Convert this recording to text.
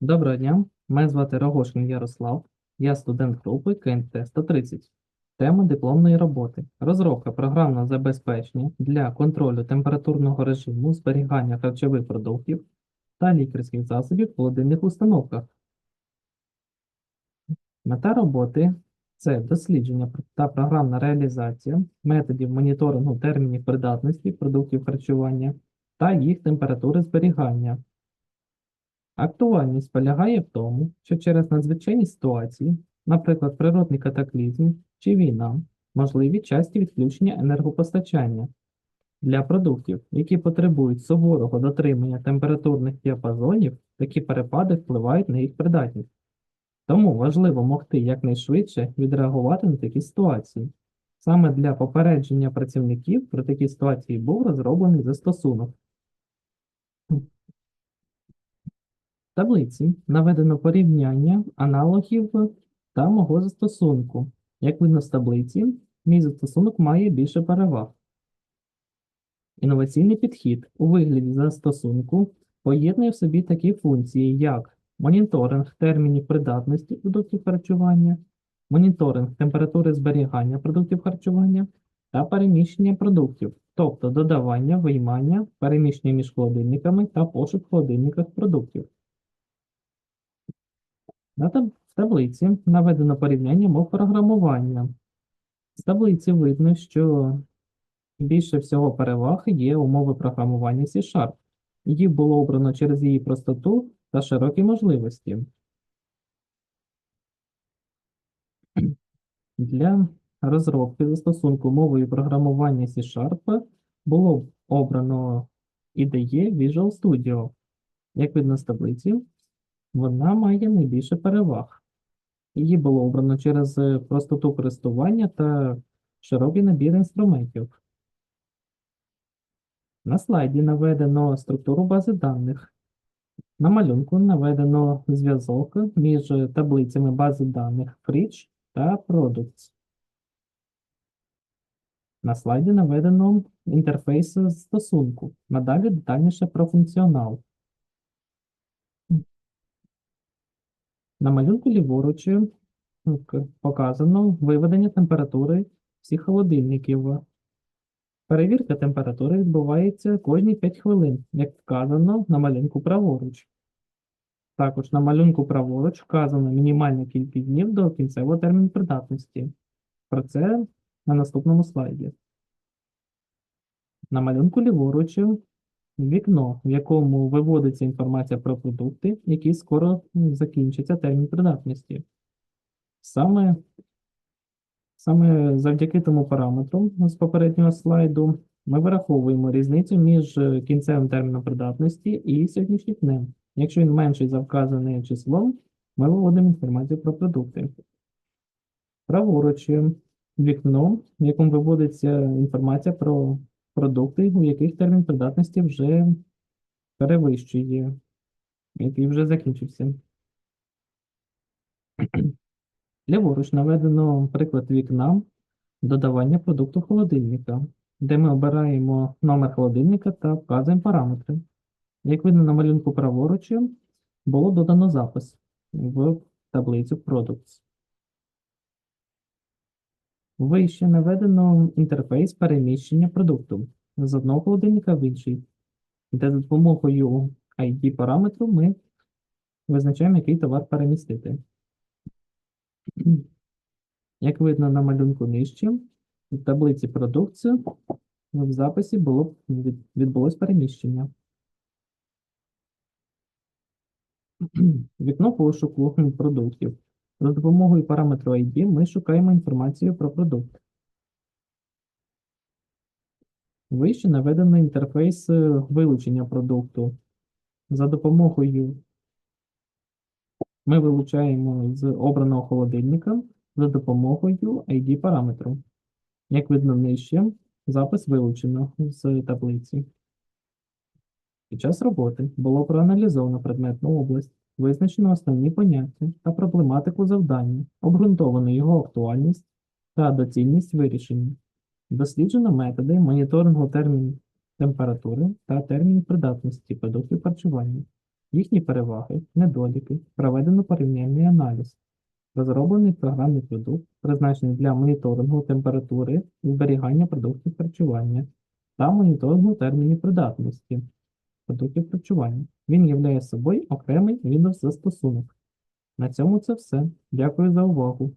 Доброго дня, мене звати Рогошин Ярослав, я студент групи КНТ 130. Тема дипломної роботи. Розробка програмного забезпечення для контролю температурного режиму зберігання харчових продуктів та лікарських засобів в холодильних установках. Мета роботи це дослідження та програмна реалізація методів моніторингу термінів придатності продуктів харчування та їх температури зберігання. Актуальність полягає в тому, що через надзвичайні ситуації, наприклад, природний катаклізм чи війна, можливі часті відключення енергопостачання. Для продуктів, які потребують суворого дотримання температурних діапазонів, такі перепади впливають на їх придатність. Тому важливо могти якнайшвидше відреагувати на такі ситуації. Саме для попередження працівників про такі ситуації був розроблений застосунок. В таблиці наведено порівняння аналогів та мого застосунку. Як видно з таблиці, мій застосунок має більше переваг. Інноваційний підхід у вигляді застосунку поєднує в собі такі функції, як моніторинг термінів придатності продуктів харчування, моніторинг температури зберігання продуктів харчування та переміщення продуктів, тобто додавання, виймання, переміщення між холодильниками та пошук в холодильниках продуктів. В таблиці наведено порівняння мов програмування. З таблиці видно, що більше всього переваг є умови програмування C-Sharp. Її було обрано через її простоту та широкі можливості. Для розробки застосунку мовою програмування C-Sharp було обрано IDE Visual Studio. Як видно з таблиці, вона має найбільше переваг. Її було обрано через е, простоту користування та широкий набір інструментів. На слайді наведено структуру бази даних. На малюнку наведено зв'язок між таблицями бази даних Fridge та Products. На слайді наведено інтерфейс застосунку. Надалі детальніше про функціонал. На малюнку ліворуч е, показано виведення температури всіх холодильників. Перевірка температури відбувається кожні 5 хвилин, як вказано на малюнку праворуч. Також на малюнку праворуч вказано мінімальна кількість днів до кінцевого терміну придатності. Про це на наступному слайді. На малюнку ліворуч вікно, в якому виводиться інформація про продукти, які скоро закінчиться термін придатності. Саме, саме завдяки тому параметру з попереднього слайду ми вираховуємо різницю між е, кінцевим терміном придатності і сьогоднішнім днем. Якщо він менший за вказане число, ми виводимо інформацію про продукти. Праворуч е, вікно, в якому виводиться інформація про продукти, у яких термін придатності вже перевищує, який вже закінчився. Ліворуч наведено приклад вікна додавання продукту холодильника, де ми обираємо номер холодильника та вказуємо параметри. Як видно на малюнку праворуч, було додано запис в таблицю Products. Вище наведено інтерфейс переміщення продукту з одного холодильника в інший, де за допомогою ID параметру ми визначаємо, який товар перемістити. Як видно на малюнку нижче, в таблиці продукції в записі було відбулось переміщення. Вікно пошуку продуктів. За допомогою параметру ID ми шукаємо інформацію про продукт. Вище наведено інтерфейс е, вилучення продукту. За допомогою ми вилучаємо з обраного холодильника за допомогою ID параметру. Як видно нижче, запис вилучено з таблиці. Під час роботи було проаналізовано предметну область, визначено основні поняття та проблематику завдання, обґрунтовано його актуальність та доцільність вирішення. Досліджено методи моніторингу термінів температури та термінів придатності продуктів харчування. їхні переваги, недоліки, проведено порівняльний аналіз, розроблений програмний продукт, призначений для моніторингу температури і зберігання продуктів харчування та моніторингу термінів придатності продуктів харчування. Він являє собою окремий Windows застосунок. На цьому це все. Дякую за увагу.